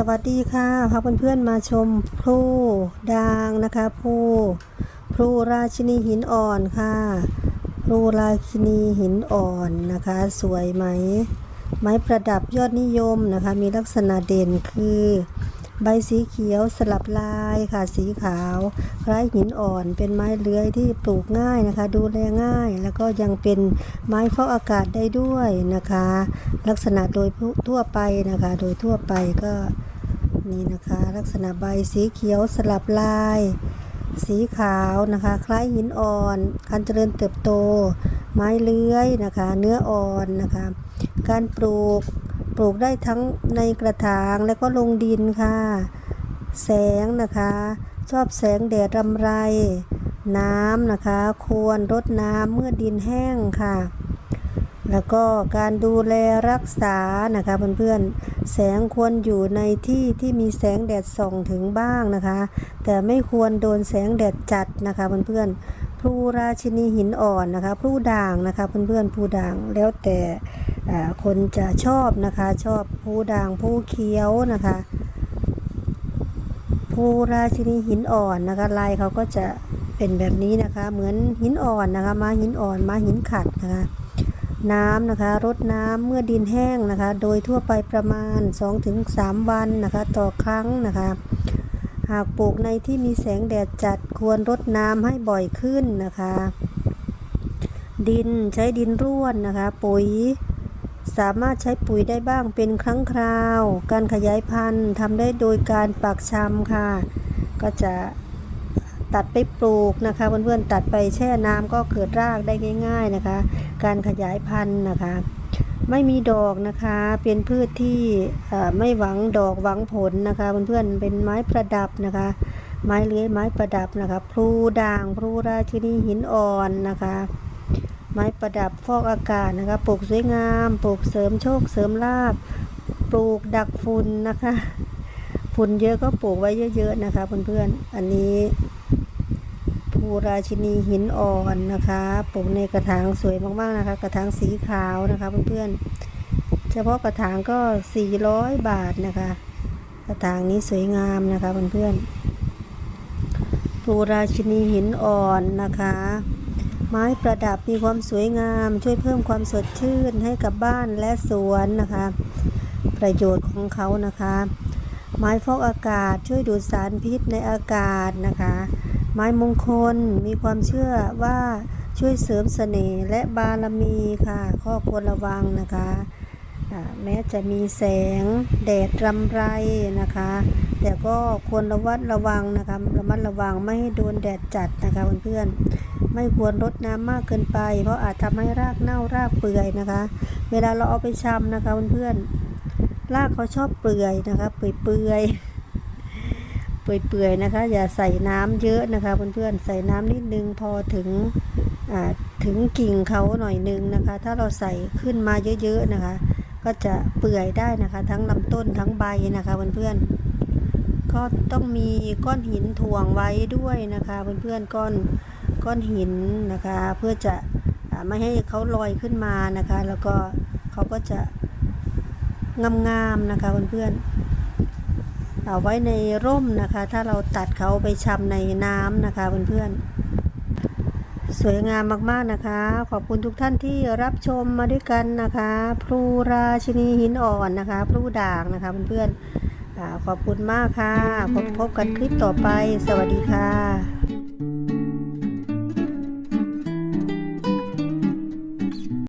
สวัสดีค่ะพาเพื่อนๆมาชมพลูด่างนะคะพลูพลูราชินีหินอ่อนค่ะพลูราชินีหินอ่อนนะคะ สวยไหม ไม้ประดับยอดนิยมนะคะ มีลักษณะเด่นคือ ใบสีเขียวสลับลายค่ะสีขาว คล้ายหินอ่อน เป็นไม้เลื้อยที่ปลูกง่ายนะคะ ดูแลง่าย แล้วก็ยังเป็นไม้ฟอกอากาศได้ด้วยนะคะ ลักษณะโดยทั่วไปนะคะ โดยทั่วไปก็ นี่นะคะ ลักษณะใบสีเขียวสลับลาย สีขาวนะคะ คล้ายหินอ่อนการเจริญเติบโต ไม้เลื้อยนะคะ เนื้ออ่อนนะคะ การปลูกปลูกได้ทั้งในกระถางและก็ลงดินค่ะ แสงนะคะ ชอบแสงแดดรำไร น้ำนะคะ ควรรดน้ำเมื่อดินแห้งค่ะ แล้วก็การดูแลรักษานะคะเพื่อนๆแสงควรอยู่ในที่ที่มีแสงแดดส่องถึงบ้างนะคะ แต่ไม่ควรโดนแสงแดดจัดนะคะเพื่อนๆพลูราชินีหินอ่อนนะคะพลูด่างนะคะเพื่อนๆพลูด่างแล้วแต่คนจะชอบนะคะ ชอบพลูด่างพลูเขียวนะคะพลูราชินีหินอ่อนนะคะลายเขาก็จะเป็นแบบนี้นะคะ เหมือนหินอ่อนนะคะมาหินอ่อนมาหินขัดนะคะ น้ำนะคะรดน้ำเมื่อดินแห้งนะคะ โดยทั่วไปประมาณ 2-3 วันนะคะ ต่อครั้งนะคะ หากปลูกในที่มีแสงแดดจัดควรรดน้ำให้บ่อยขึ้นนะคะ ดินใช้ดินร่วนนะคะ ปุ๋ยสามารถใช้ปุ๋ยได้บ้างเป็นครั้งคราว การขยายพันธุ์ทำได้โดยการปักชำค่ะ ก็จะตัดไปปลูกนะคะเพื่อนๆตัดไปแช่น้ำก็เกิดรากได้ง่าย ๆนะคะ การขยายพันธุ์นะคะ ไม่มีดอกนะคะ เป็นพืชที่ไม่หวังดอกหวังผลนะคะเพื่อนๆเป็นไม้ประดับนะคะ ไม้เลื้อยไม้ประดับนะคะพลูด่างพลูราชินีหินอ่อนนะคะ ไม้ประดับฟอกอากาศนะคะปลูกสวยงามปลูกเสริมโชคเสริมลาบปลูกดักฝุ่นนะคะฝุ่นเยอะก็ปลูกไว้เยอะๆนะคะเพื่อนๆอันนี้ ภูราชินีหินอ่อนนะคะปลูกในกระถางสวยมากๆนะคะ กระถางสีขาวนะคะเพื่อนๆ เฉพาะกระถางก็ 400 บาทนะคะ กระถางนี้สวยงามนะคะเพื่อนๆภูราชินีหินอ่อนนะคะ ไม้ประดับมีความสวยงาม ช่วยเพิ่มความสดชื่นให้กับบ้านและสวนนะคะ ประโยชน์ของเขานะคะ ไม้ฟอกอากาศช่วยดูดสารพิษในอากาศนะคะ ไม้มงคลมีความเชื่อว่าช่วยเสริมเสน่ห์และบารมีค่ะข้อควรระวังนะคะแม้จะมีแสงแดดรำไรนะคะ แต่ก็ควรระวัดระวังนะคะระมัดระวังไม่ให้โดนแดดจัดนะคะเพื่อนๆไม่ควรรดน้ำมากเกินไป เพราะอาจทำให้รากเน่ารากเปื่อยนะคะ เวลาเราเอาไปชำนะคะเพื่อนๆ รากเขาชอบเปื่อยนะคะ เปื่อยเปื่อยๆเปื่อยเปื่อยๆนะคะ อย่าใส่น้ำเยอะนะคะเพื่อนๆใส่น้ำนิดนึงพอถึงถึงกิ่งเขาหน่อยนึงนะคะ ถ้าเราใส่ขึ้นมาเยอะๆนะคะ ก็จะเปื่อยได้นะคะ ทั้งลำต้นทั้งใบนะคะเพื่อนๆก็ต้องมีก้อนหินถ่วงไว้ด้วยนะคะเพื่อนๆก้อนก้อนหินนะคะ เพื่อจะไม่ให้เขาลอยขึ้นมานะคะ แล้วก็เขาก็จะ งามๆนะคะเพื่อนๆเอาไว้ในร่มนะคะ ถ้าเราตัดเขาไปชำในน้ำนะคะเพื่อนๆสวยงามมากๆนะคะ ขอบคุณทุกท่านที่รับชมมาด้วยกันนะคะพลูราชินีหินอ่อนนะคะพลูด่างนะคะเพื่อนๆขอบคุณมากค่ะพบพบกันคลิปต่อไป สวัสดีค่ะ